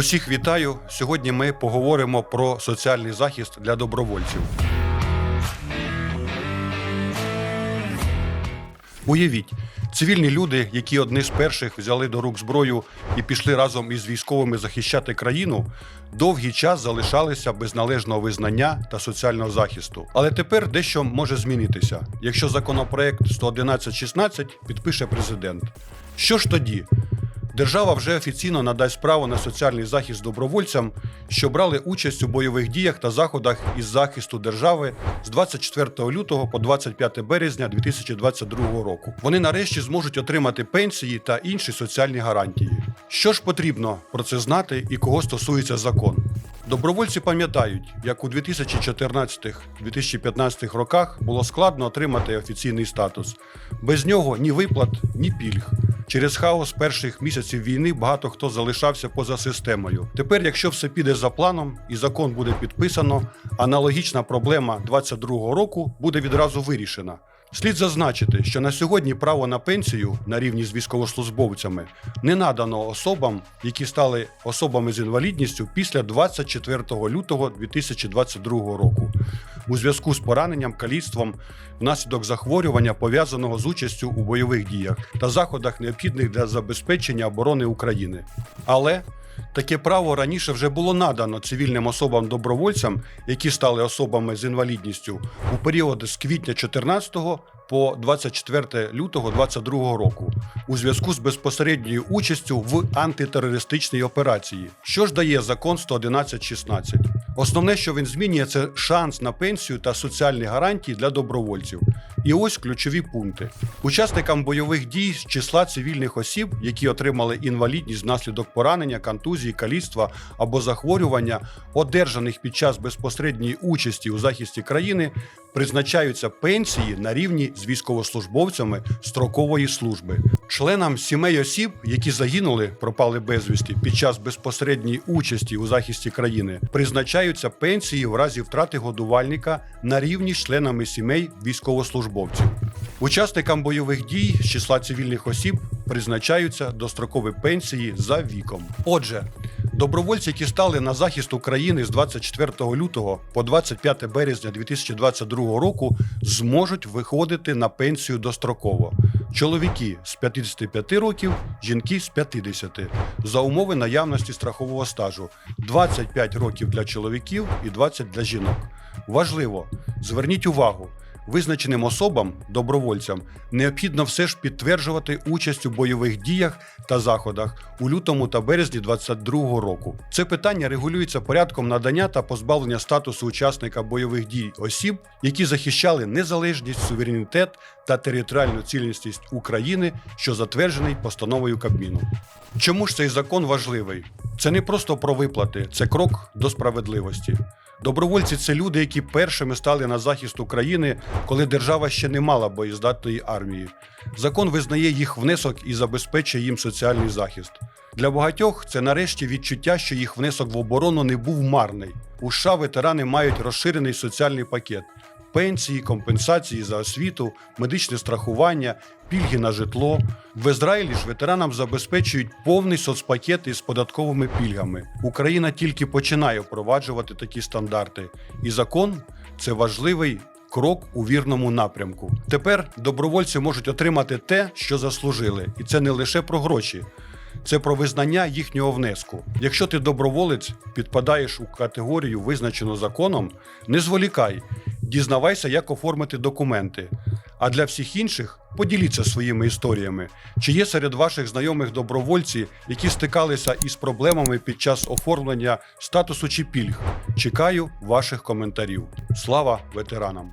Усіх вітаю. Сьогодні ми поговоримо про соціальний захист для добровольців. Уявіть, цивільні люди, які одні з перших взяли до рук зброю і пішли разом із військовими захищати країну, довгий час залишалися без належного визнання та соціального захисту. Але тепер дещо може змінитися, якщо законопроект 111.16 підпише президент. Що ж тоді? Держава вже офіційно надасть право на соціальний захист добровольцям, що брали участь у бойових діях та заходах із захисту держави з 24 лютого по 25 березня 2022 року. Вони нарешті зможуть отримати пенсії та інші соціальні гарантії. Що ж потрібно про це знати і кого стосується закон? Добровольці пам'ятають, як у 2014-2015 роках було складно отримати офіційний статус. Без нього ні виплат, ні пільг. Через хаос перших місяців війни багато хто залишався поза системою. Тепер, якщо все піде за планом і закон буде підписано, аналогічна проблема 2022 року буде відразу вирішена. Слід зазначити, що на сьогодні право на пенсію на рівні з військовослужбовцями не надано особам, які стали особами з інвалідністю після 24 лютого 2022 року, у зв'язку з пораненням, каліцтвом внаслідок захворювання, пов'язаного з участю у бойових діях та заходах, необхідних для забезпечення оборони України. Але Таке право раніше вже було надано цивільним особам-добровольцям, які стали особами з інвалідністю у період з квітня 14 по 24 лютого 22 року у зв'язку з безпосередньою участю в антитерористичній операції. Що ж дає закон 111.16? Основне, що він змінює, це шанс на пенсію та соціальні гарантії для добровольців. І ось ключові пункти: учасникам бойових дій з числа цивільних осіб, які отримали інвалідність внаслідок поранення, контузії, каліцтва або захворювання, одержаних під час безпосередньої участі у захисті країни, призначаються пенсії на рівні з військовослужбовцями строкової служби. Членам сімей осіб, які загинули, пропали безвісті під час безпосередньої участі у захисті країни, призначаються пенсії в разі втрати годувальника на рівні з членами сімей військовослужбовців. Учасникам бойових дій з числа цивільних осіб призначаються дострокові пенсії за віком. Отже, добровольці, які стали на захист України з 24 лютого по 25 березня 2022 року, зможуть виходити на пенсію достроково. Чоловіки з 55 років, жінки з 50 за умови наявності страхового стажу 25 років для чоловіків і 20 для жінок. Важливо, зверніть увагу. Визначеним особам, добровольцям, необхідно все ж підтверджувати участь у бойових діях та заходах у лютому та березні 2022 року. Це питання регулюється порядком надання та позбавлення статусу учасника бойових дій осіб, які захищали незалежність, суверенітет та територіальну цілісність України, що затверджений постановою Кабміну. Чому ж цей закон важливий? Це не просто про виплати, це крок до справедливості. Добровольці це люди, які першими стали на захист України, коли держава ще не мала боєздатної армії. Закон визнає їх внесок і забезпечує їм соціальний захист. Для багатьох це нарешті відчуття, що їх внесок в оборону не був марний. У США ветерани мають розширений соціальний пакет. Пенсії, компенсації за освіту, медичне страхування, пільги на житло. В Ізраїлі ж ветеранам забезпечують повний соцпакет із податковими пільгами. Україна тільки починає впроваджувати такі стандарти, і закон це важливий крок у вірному напрямку. Тепер добровольці можуть отримати те, що заслужили, і це не лише про гроші. Це про визнання їхнього внеску. Якщо ти доброволець підпадаєш у категорію, визначену законом, не зволікай, дізнавайся, як оформити документи. А для всіх інших поділіться своїми історіями. Чи є серед ваших знайомих добровольці, які стикалися із проблемами під час оформлення статусу чи пільг? Чекаю ваших коментарів. Слава ветеранам!